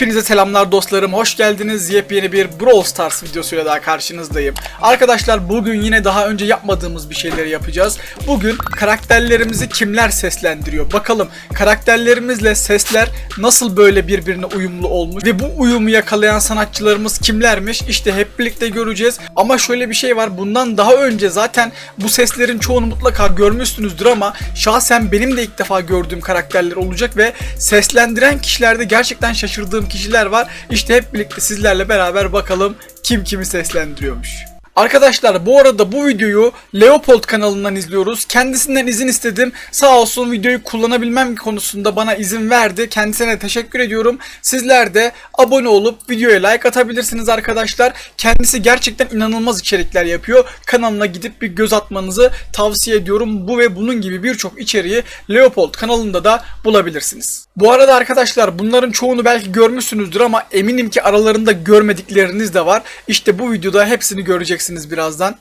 Hepinize selamlar dostlarım. Hoş geldiniz. Yepyeni bir Brawl Stars videosuyla daha karşınızdayım. Arkadaşlar bugün yine daha önce yapmadığımız bir şeyleri yapacağız. Bugün karakterlerimizi kimler seslendiriyor? Bakalım karakterlerimizle sesler nasıl böyle birbirine uyumlu olmuş ve bu uyumu yakalayan sanatçılarımız kimlermiş? İşte hep birlikte göreceğiz. Ama şöyle bir şey var. Bundan daha önce zaten bu seslerin çoğunu mutlaka görmüşsünüzdür ama şahsen benim de ilk defa gördüğüm karakterler olacak ve seslendiren kişilerde gerçekten şaşırdığım kişiler var. İşte hep birlikte sizlerle beraber bakalım kim kimi seslendiriyormuş. Arkadaşlar bu arada bu videoyu Leopold kanalından izliyoruz. Kendisinden izin istedim. Sağ olsun videoyu kullanabilmem konusunda bana izin verdi. Kendisine teşekkür ediyorum. Sizler de abone olup videoya like atabilirsiniz arkadaşlar. Kendisi gerçekten inanılmaz içerikler yapıyor. Kanalına gidip bir göz atmanızı tavsiye ediyorum. Bu ve bunun gibi birçok içeriği Leopold kanalında da bulabilirsiniz. Bu arada arkadaşlar bunların çoğunu belki görmüşsünüzdür ama eminim ki aralarında görmedikleriniz de var. İşte bu videoda hepsini göreceksiniz birazdan.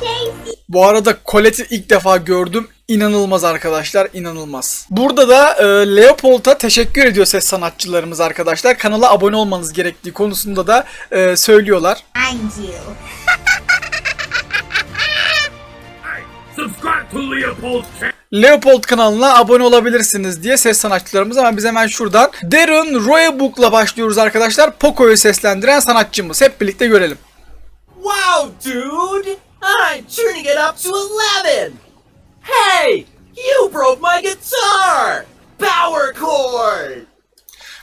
Chase you. Bu arada Colette'i ilk defa gördüm. İnanılmaz arkadaşlar, inanılmaz. Burada da e, Leopold'a teşekkür ediyor ses sanatçılarımız arkadaşlar. Kanala abone olmanız gerektiği konusunda da e, söylüyorlar. Find you. Subscribe. Leopold kanalına abone olabilirsiniz diye ses sanatçılarımız ama biz hemen şuradan Darren Roebuck'la başlıyoruz arkadaşlar. Poco'yu seslendiren sanatçımız. Hep birlikte görelim. Wow, dude! I'm turning it up to 11! Hey! You broke my guitar! Power chord!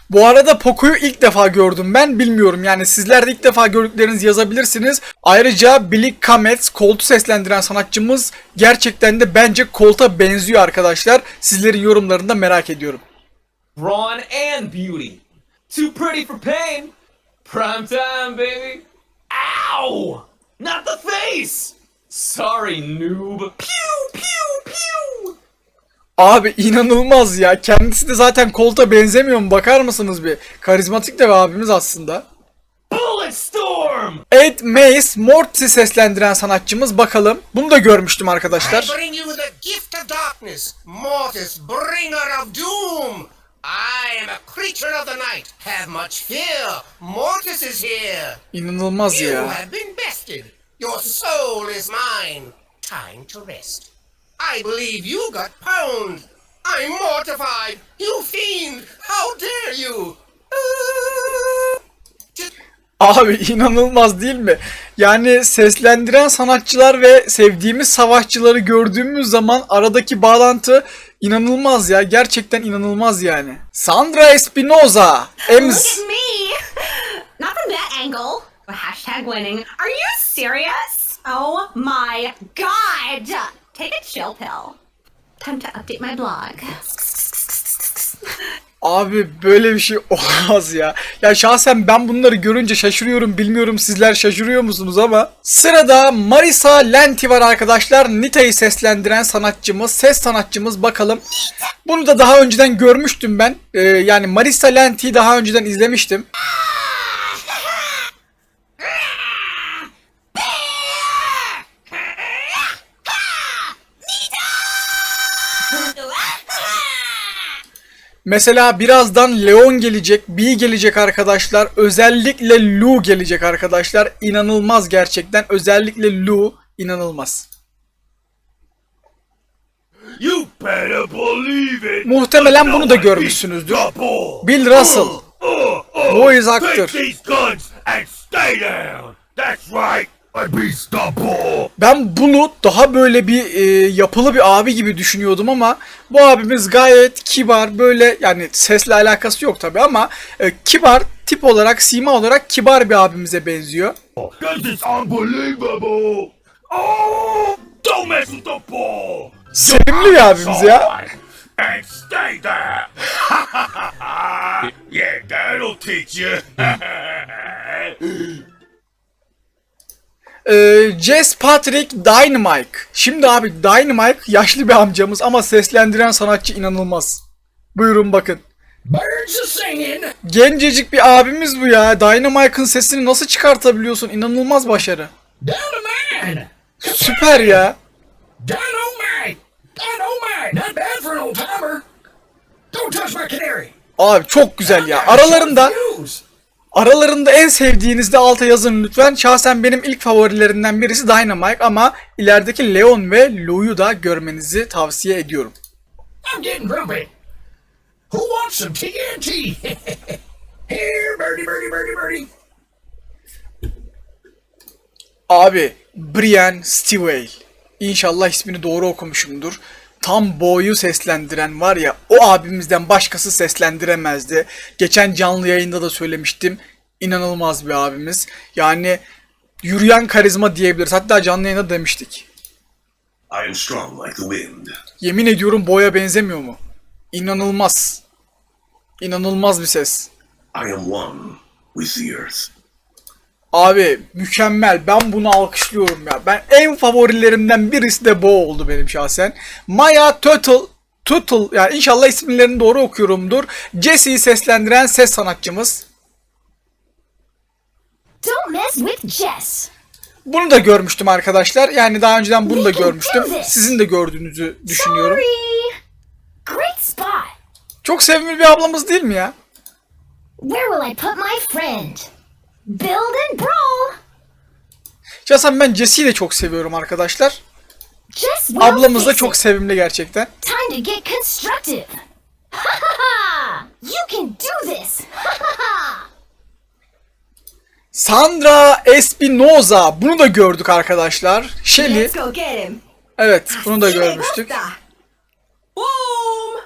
Bu arada Poco'yu ilk defa gördüm ben bilmiyorum yani sizler de ilk defa gördüklerinizi yazabilirsiniz. Ayrıca Billy Kamets Colt'u seslendiren sanatçımız gerçekten de bence Colt'a benziyor arkadaşlar. Sizlerin yorumlarını da merak ediyorum. Brawn and beauty. Too pretty for pain. Prime time, baby. Ow! Not the face! Sorry, noob. Pew! Abi inanılmaz ya. Kendisi de zaten Colt'a benzemiyor mu? Bakar mısınız bir? Karizmatik de bir abimiz aslında. Ed Mace Mortis'i seslendiren sanatçımız bakalım. Bunu da görmüştüm I arkadaşlar. bring you the gift of darkness, Mortis, bringer of doom. I am a creature of the night. Have much fear. Mortis is here. İnanılmaz You ya. have been bested. Your soul is mine. Time to rest. I believe you got pwned. I'm mortified. You fiend. How dare you? Abi inanılmaz değil mi? Yani seslendiren sanatçılar ve sevdiğimiz savaşçıları gördüğümüz zaman aradaki bağlantı inanılmaz ya. Gerçekten inanılmaz yani. Sandra Espinoza. Look Ems. at me! Not from that angle. Hashtag winning. Are you serious? Oh my god! Take a chill pill. Time to update my blog. Abi böyle bir şey olmaz ya. Ya şahsen ben bunları görünce şaşırıyorum. Bilmiyorum sizler şaşırıyor musunuz ama. Sırada Marisa Lenti var arkadaşlar. Nita'yı seslendiren sanatçımız, ses sanatçımız bakalım. Bunu da daha önceden görmüştüm ben. Ee, yani Marisa Lenti'yi daha önceden izlemiştim. Mesela birazdan Leon gelecek, Bee gelecek arkadaşlar. Özellikle Lu gelecek arkadaşlar. İnanılmaz gerçekten. Özellikle Lu inanılmaz. You better believe it. Muhtemelen bunu da görmüşsünüzdür. Bill Russell. Bu is Take aktör. these guns and stay down. That's right. Ben bunu daha böyle bir e, yapılı bir abi gibi düşünüyordum ama bu abimiz gayet kibar böyle yani sesle alakası yok tabi ama e, kibar tip olarak sima olarak kibar bir abimize benziyor. This is unbelievable. Oh, don't mess with the ball. Sevimli bir abimiz ya. And stay there. yeah, that'll teach you. Ee, Jess Patrick Dynamite. Şimdi abi Dynamite yaşlı bir amcamız ama seslendiren sanatçı inanılmaz. Buyurun bakın. Gencecik bir abimiz bu ya. Dynamite'ın sesini nasıl çıkartabiliyorsun? İnanılmaz başarı. Dynamite. Süper ya. Dynamite. Dynamite. Not bad for an old timer. Don't touch my canary. Abi çok güzel ya. Aralarında. Aralarında en sevdiğinizde alta yazın lütfen. Şahsen benim ilk favorilerimden birisi Dynamite ama ilerideki Leon ve Lou'yu da görmenizi tavsiye ediyorum. I'm getting grumpy. Who wants some TNT? Here, birdie, birdie, birdie, birdie. Abi Brian Stivale. İnşallah ismini doğru okumuşumdur. Tam boyu seslendiren var ya o abimizden başkası seslendiremezdi. Geçen canlı yayında da söylemiştim. İnanılmaz bir abimiz. Yani yürüyen karizma diyebiliriz. Hatta canlı yayında demiştik. I am strong like the wind. Yemin ediyorum boya benzemiyor mu? İnanılmaz. İnanılmaz bir ses. I am one with the earth. Abi mükemmel. Ben bunu alkışlıyorum ya. Ben en favorilerimden birisi de bu oldu benim şahsen. Maya Tuttle Tuttle yani inşallah isimlerini doğru okuyorumdur. Jesse'yi seslendiren ses sanatçımız. Don't mess with Jess. Bunu da görmüştüm arkadaşlar. Yani daha önceden bunu da görmüştüm. Sizin de gördüğünüzü düşünüyorum. Great spot. Çok sevimli bir ablamız değil mi ya? Where will I put my friend? Build and brawl. Şahsen ben Jesse'yi de çok seviyorum arkadaşlar. Ablamız da çok sevimli gerçekten. Time to get constructive. Ha ha ha! You can do this. Ha ha ha! Sandra Espinoza. Bunu da gördük arkadaşlar. Shelly. Let's go get him. Evet bunu da görmüştük. Boom!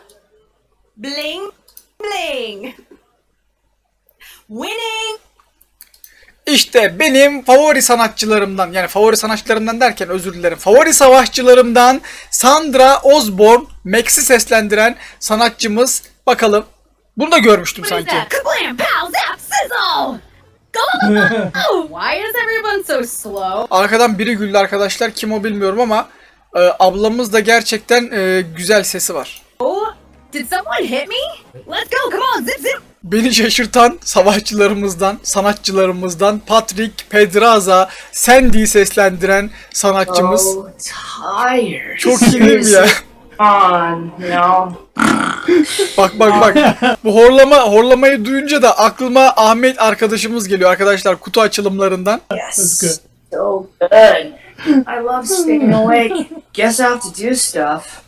Bling, bling. Winning. İşte benim favori sanatçılarımdan yani favori sanatçılarımdan derken özür dilerim. Favori savaşçılarımdan Sandra Osborne Max'i seslendiren sanatçımız. Bakalım. Bunu da görmüştüm sanki. Arkadan biri güldü arkadaşlar. Kim o bilmiyorum ama e, ablamız da gerçekten e, güzel sesi var. Oh, did someone hit me? Let's go, come on, zip, zip. Beni şaşırtan savaşçılarımızdan, sanatçılarımızdan Patrick Pedraza, Sandy'yi seslendiren sanatçımız. So tired. Çok iyi değil mi ya? on. Bak bak bak. Bu horlama horlamayı duyunca da aklıma Ahmet arkadaşımız geliyor arkadaşlar kutu açılımlarından. Yes. So good. I love staying awake. Guess I have to do stuff.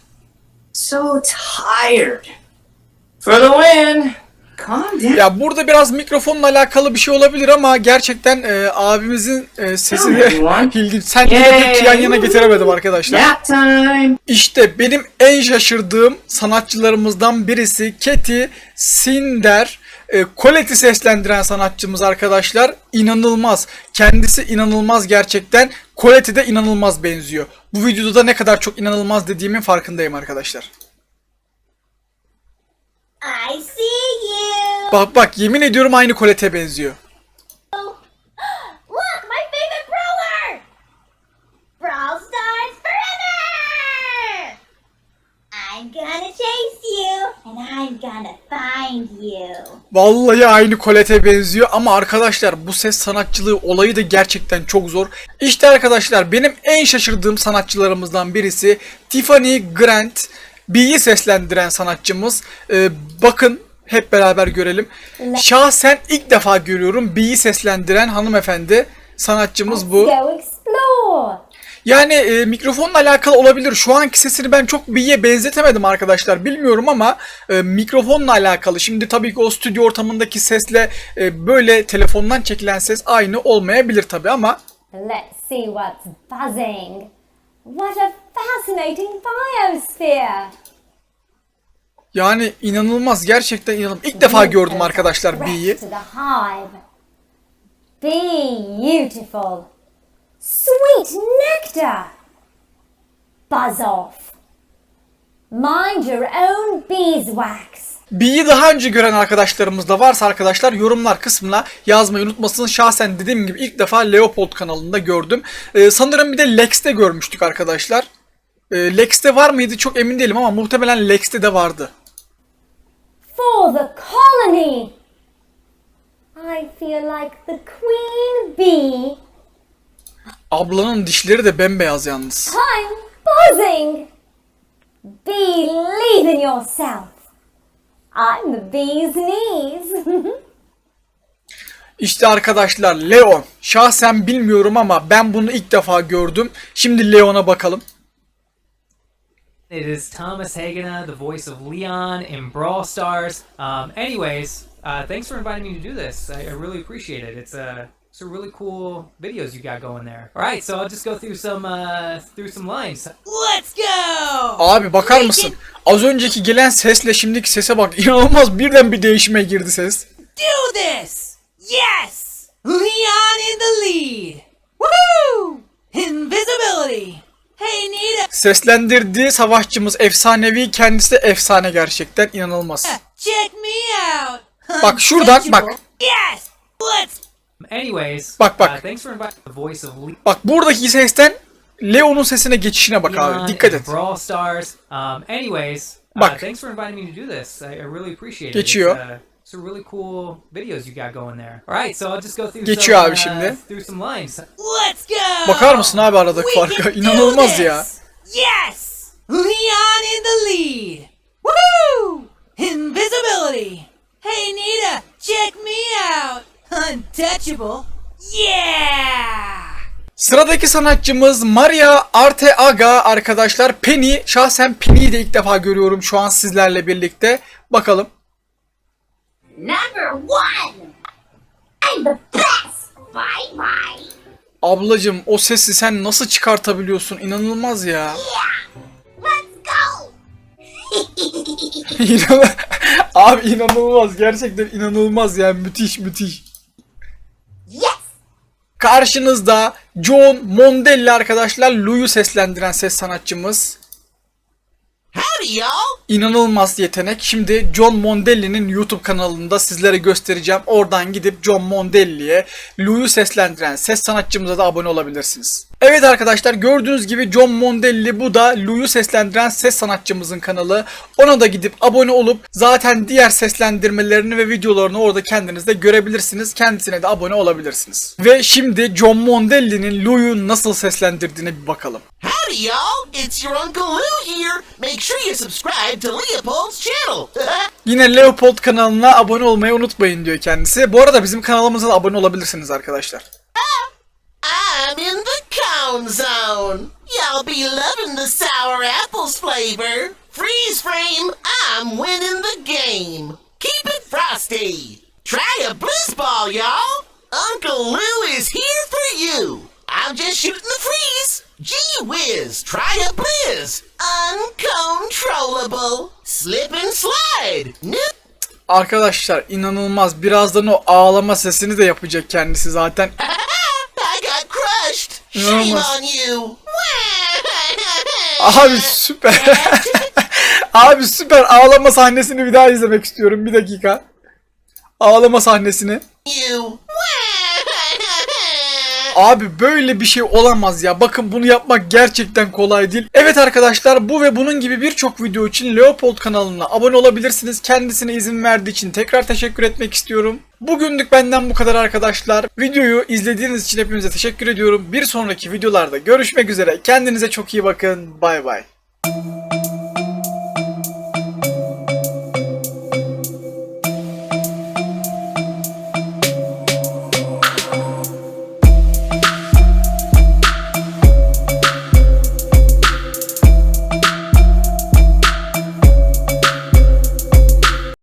So tired. For the win. Calm down. Ya burada biraz mikrofonla alakalı bir şey olabilir ama gerçekten e, abimizin e, sesi de ilginç. Sen de pek yan yana getiremedim arkadaşlar. İşte benim en şaşırdığım sanatçılarımızdan birisi Keti Sinder. E, Colette'i seslendiren sanatçımız arkadaşlar. İnanılmaz. Kendisi inanılmaz gerçekten. Colette de inanılmaz benziyor. Bu videoda da ne kadar çok inanılmaz dediğimin farkındayım arkadaşlar. I see you. Bak bak yemin ediyorum aynı Colette'e benziyor. Look, my favorite brawler. Brawl Stars forever. I'm gonna chase you, and I'm gonna find you. Vallahi aynı Colette'e benziyor ama arkadaşlar bu ses sanatçılığı olayı da gerçekten çok zor. İşte arkadaşlar benim en şaşırdığım sanatçılarımızdan birisi Tiffany Grant. B'yi seslendiren sanatçımız. Ee, bakın hep beraber görelim. Şahsen ilk defa görüyorum B'yi seslendiren hanımefendi. Sanatçımız bu. Yani e, mikrofonla alakalı olabilir. Şu anki sesini ben çok B'ye benzetemedim arkadaşlar. Bilmiyorum ama e, mikrofonla alakalı. Şimdi tabii ki o stüdyo ortamındaki sesle e, böyle telefondan çekilen ses aynı olmayabilir tabii ama Let's see what's buzzing. What a fascinating biosphere! yani inanılmaz gerçekten inanılmaz. İlk defa gördüm arkadaşlar B'yi. Beautiful. Sweet nectar. Buzz off. Mind your own beeswax. B'yi daha önce gören arkadaşlarımız da varsa arkadaşlar yorumlar kısmına yazmayı unutmasın. Şahsen dediğim gibi ilk defa Leopold kanalında gördüm. Ee, sanırım bir de Lex'te görmüştük arkadaşlar. Ee, Lex'te var mıydı çok emin değilim ama muhtemelen Lex'te de vardı. For the colony. I feel like the queen bee. Ablanın dişleri de bembeyaz yalnız. I'm buzzing. Believe in yourself. I'm the bee's knees. İşte arkadaşlar Leon. Şahsen bilmiyorum ama ben bunu ilk defa gördüm. Şimdi Leon'a bakalım. It is Thomas Hagener, the voice of Leon in Brawl Stars. Um, anyways, uh, thanks for inviting me to do this. I, I really appreciate it. It's a it's a really cool videos you got going there. All right, so I'll just go through some uh, through some lines. Let's go. Abi bakar mısın? Az önceki gelen sesle şimdiki sese bak. İnanılmaz birden bir değişime girdi ses. Do this! Yes! Leon in the lead! Woo! Invisibility! Hey, Nita! Seslendirdiği savaşçımız efsanevi kendisi de efsane gerçekten inanılmaz. Check me out! Bak şuradan bak. Yes! Let's Anyways, Bak, bak. Uh, thanks for inviting the voice of Leon. Bak buradaki sesten Leon'un sesine geçişine bak abi. Dikkat et. Brawl Stars. Um, anyways, uh, Bak. thanks for inviting me to do this. I, I really appreciate it. Geçiyor. It's, uh, it's a really cool videos you got going there. All right, so I'll just go through Geçiyor some, abi uh, şimdi. through some lines. let's go! Bakar mısın abi aradaki farka? İnanılmaz ya. Yes! Leon in the lead! Woo! Invisibility! Hey, Nita! Check me out! Untouchable! Yeah! Sıradaki sanatçımız Maria Arteaga arkadaşlar. Penny. Şahsen Penny'yi de ilk defa görüyorum şu an sizlerle birlikte. Bakalım. Number one! I'm the best! Bye bye! Ablacım o sesi sen nasıl çıkartabiliyorsun? İnanılmaz ya. Let's go! İnan Abi inanılmaz. Gerçekten inanılmaz yani. Müthiş müthiş. Karşınızda John Mondelli arkadaşlar. Lou'yu seslendiren ses sanatçımız. Howdy, y'all. İnanılmaz yetenek. Şimdi John Mondelli'nin YouTube kanalında sizlere göstereceğim. Oradan gidip John Mondelli'ye Lou'yu seslendiren ses sanatçımıza da abone olabilirsiniz. Evet arkadaşlar gördüğünüz gibi John Mondelli bu da Lou'yu seslendiren ses sanatçımızın kanalı. Ona da gidip abone olup zaten diğer seslendirmelerini ve videolarını orada kendiniz de görebilirsiniz. Kendisine de abone olabilirsiniz. Ve şimdi John Mondelli'nin Lou'yu nasıl seslendirdiğine bir bakalım. Howdy, y'all. It's your Uncle Lou here. Make sure you subscribe to Leopold's channel. Yine Leopold kanalına abone olmayı unutmayın diyor kendisi. Bu arada bizim kanalımıza da abone olabilirsiniz arkadaşlar. I'm in the cone zone. Y'all be loving the sour apples flavor. Freeze frame, I'm winning the game. Keep it frosty. Try a blizz ball, y'all. Uncle Lou is here for you. I'm just shooting the freeze. Gee whiz, try a blizz. Uncontrollable. Slip and slide. Nip. Arkadaşlar inanılmaz. Birazdan o ağlama sesini de yapacak kendisi zaten. Shame on you. Abi süper. Abi süper ağlama sahnesini bir daha izlemek istiyorum. Bir dakika. Ağlama sahnesini. you. Abi böyle bir şey olamaz ya. Bakın bunu yapmak gerçekten kolay değil. Evet arkadaşlar bu ve bunun gibi birçok video için Leopold kanalına abone olabilirsiniz. Kendisine izin verdiği için tekrar teşekkür etmek istiyorum. Bugünlük benden bu kadar arkadaşlar. Videoyu izlediğiniz için hepinize teşekkür ediyorum. Bir sonraki videolarda görüşmek üzere. Kendinize çok iyi bakın. Bay bay.